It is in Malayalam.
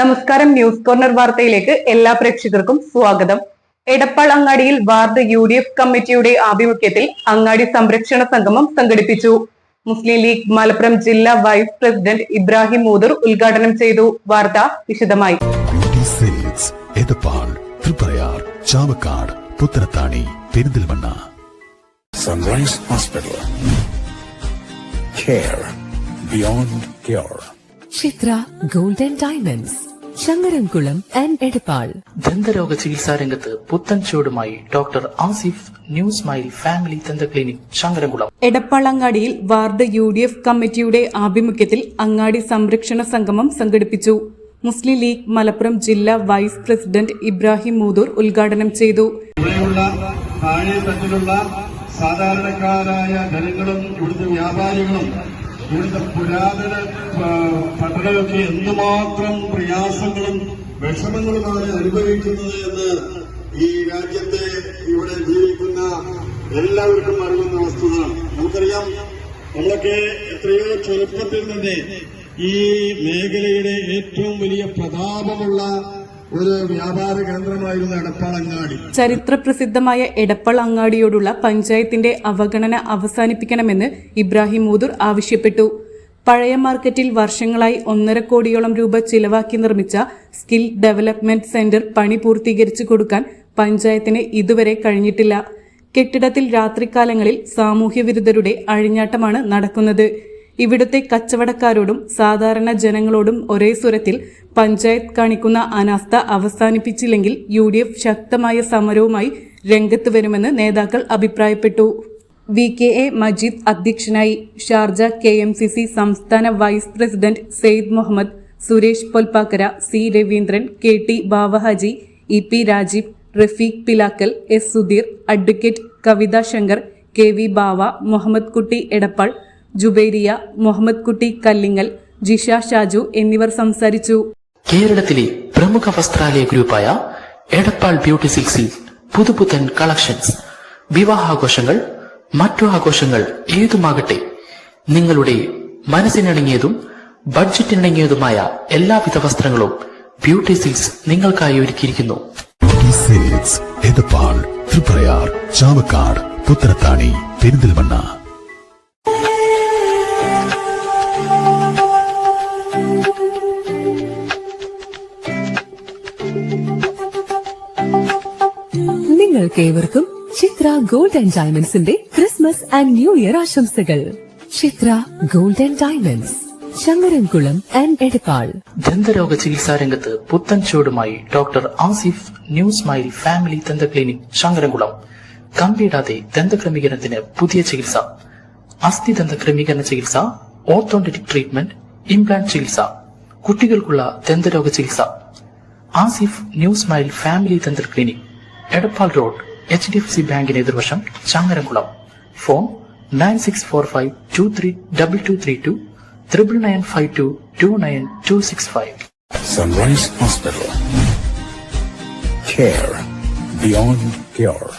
നമസ്കാരം ന്യൂസ് കോർണർ വാർത്തയിലേക്ക് എല്ലാ പ്രേക്ഷകർക്കും സ്വാഗതം. എടപ്പാൾ അങ്ങാടിയിൽ വാർഡ് യു ഡി എഫ് കമ്മിറ്റിയുടെ ആഭിമുഖ്യത്തിൽ അങ്ങാടി സംരക്ഷണ സംഗമം സംഘടിപ്പിച്ചു. മുസ്ലിം ലീഗ് മലപ്പുറം ജില്ലാ വൈസ് പ്രസിഡന്റ് ഇബ്രാഹിം മൂദർ ഉദ്ഘാടനം ചെയ്തു. വാർത്ത വിശദമായി. Edappal Thriprayar Chavakkad Puthanathani Perinthalmanna. Sunrise hospital care beyond cure. Chithra golden diamonds Changaramkulam and Edappal. ദന്തരോഗ ചികിത്സാ രംഗത്ത് പുത്തൻ ചുവടുമായി doctor Asif new smile family ദന്ത ക്ലിനിക് ചങ്ങരംകുളം എടപ്പാൾ അങ്ങാടിയിൽ വാർഡ് യു ഡി എഫ് കമ്മിറ്റിയുടെ ആഭിമുഖ്യത്തിൽ അങ്ങാടി സംരക്ഷണ സംഗമം സംഘടിപ്പിച്ചു. മുസ്ലിം ലീഗ് മലപ്പുറം ജില്ലാ വൈസ് പ്രസിഡന്റ് ഇബ്രാഹിം മൂതൂർ ഉദ്ഘാടനം ചെയ്തു. ഇവിടെയുള്ള താഴെ തട്ടിലുള്ള സാധാരണക്കാരായ ജനങ്ങളും ഇവിടുത്തെ വ്യാപാരികളും ഇവിടുത്തെ പുരാതന പട്ടണമൊക്കെ എന്തുമാത്രം പ്രയാസങ്ങളും വിഷമങ്ങളുമാണ് അനുഭവിക്കുന്നത് എന്ന് ഈ രാജ്യത്തെ ഇവിടെ ജീവിക്കുന്ന എല്ലാവർക്കും അറിയുന്ന വസ്തുതയാണ് നമുക്കറിയാം നമ്മളൊക്കെ എത്രയോ ചെറുപ്പത്തിൽ തന്നെ ഈ മേഖലയുടെ ഏറ്റവും വലിയ പ്രതാപമുള്ള ഒരു വ്യാപാര കേന്ദ്രമായിരുന്നു എടപ്പാളങ്ങാടി ചരിത്ര പ്രസിദ്ധമായ എടപ്പൾ അങ്ങാടിയോടുള്ള പഞ്ചായത്തിന്റെ അവഗണന അവസാനിപ്പിക്കണമെന്ന് ഇബ്രാഹിം മൂദൂർ ആവശ്യപ്പെട്ടു. പഴയ മാർക്കറ്റിൽ വർഷങ്ങളായി ഒന്നര കോടിയോളം രൂപ ചിലവാക്കി നിർമ്മിച്ച സ്കിൽ ഡെവലപ്മെന്റ് സെന്റർ പണി പൂർത്തീകരിച്ചു കൊടുക്കാൻ പഞ്ചായത്തിന് ഇതുവരെ കഴിഞ്ഞിട്ടില്ല. കെട്ടിടത്തിൽ രാത്രികാലങ്ങളിൽ സാമൂഹ്യവിരുദ്ധരുടെ അഴിഞ്ഞാട്ടമാണ് നടക്കുന്നത്. ഇവിടുത്തെ കച്ചവടക്കാരോടും സാധാരണ ജനങ്ങളോടും ഒരേ സ്വരത്തിൽ പഞ്ചായത്ത് കാണിക്കുന്ന അനാസ്ഥ അവസാനിപ്പിച്ചില്ലെങ്കിൽ യു ശക്തമായ സമരവുമായി രംഗത്ത് വരുമെന്ന് നേതാക്കൾ അഭിപ്രായപ്പെട്ടു. വി കെ എ മജീദ് അധ്യക്ഷനായി Sharjah K M C C സംസ്ഥാന vice president Syed Muhammad Suresh Polpakkara C Raveendran K T Bavahaji E P Rajeev Rafeeq Pilakkal S Sudheer advocate Kavitha Shankar K V Bava Muhammad Kutty Edappal Jubairiya Muhammad കുട്ടി കല്ലിങ്ങൽ ജിഷ ഷാജു എന്നിവർ സംസാരിച്ചു. കേരളത്തിലെ പ്രമുഖ വസ്ത്രാലയ ഗ്രൂപ്പായ എടപ്പാൾ ബ്യൂട്ടി സിൽക്സിൽ പുതുപുത്തൻ കളക്ഷൻസ്. വിവാഹാഘോഷങ്ങൾ മറ്റു ആഘോഷങ്ങൾ ഏതുമാകട്ടെ നിങ്ങളുടെ മനസ്സിനിണങ്ങിയതും ബഡ്ജറ്റിനിണങ്ങിയതുമായ എല്ലാവിധ വസ്ത്രങ്ങളും ബ്യൂട്ടി സിൽക്സ് നിങ്ങൾക്കായി ഒരുക്കിയിരിക്കുന്നു. എടപ്പാൾ തൃപ്രയാർ ചാവക്കാട് പുത്തനത്താണി പെരിന്തൽമണ്ണ. നിങ്ങൾക്ക് ഏവർക്കും ചിത്ര ആൻഡ് ഡയമണ്ട്സിന്റെ ക്രിസ്മസ് ആൻഡ് ന്യൂ ഇയർ ആശംസകൾ. Chithra gold and diamonds Shankarankulam and Edappal. ദന്തരോഗ ചികിത്സാ രംഗത്ത് പുത്തൻ ചുവടുമായി doctor Asif new smile family ദന്ത ക്ലിനിക് ശങ്കരൻകുളം. കമ്പിയിടാതെ ദന്തക്രമീകരണത്തിന് പുതിയ ചികിത്സ. അസ്ഥി ദന്ത ക്രമീകരണ ചികിത്സ ഓർത്തോണ്ടറ്റിക് ട്രീറ്റ്മെന്റ് ഇംപ്ലാന്റ് ചികിത്സ. കുട്ടികൾക്കുള്ള ദന്തരോഗ ചികിത്സ. ആസിഫ് ന്യൂ സ്മൈൽ ഫാമിലി ദന്ത clinic. Edappal road H D F C ബാങ്കിന് എതിർവശം Changaramkulam. Phone nine six four five two three double two three two triple nine five two two nine two six five. Sunrise hospital Care beyond cure.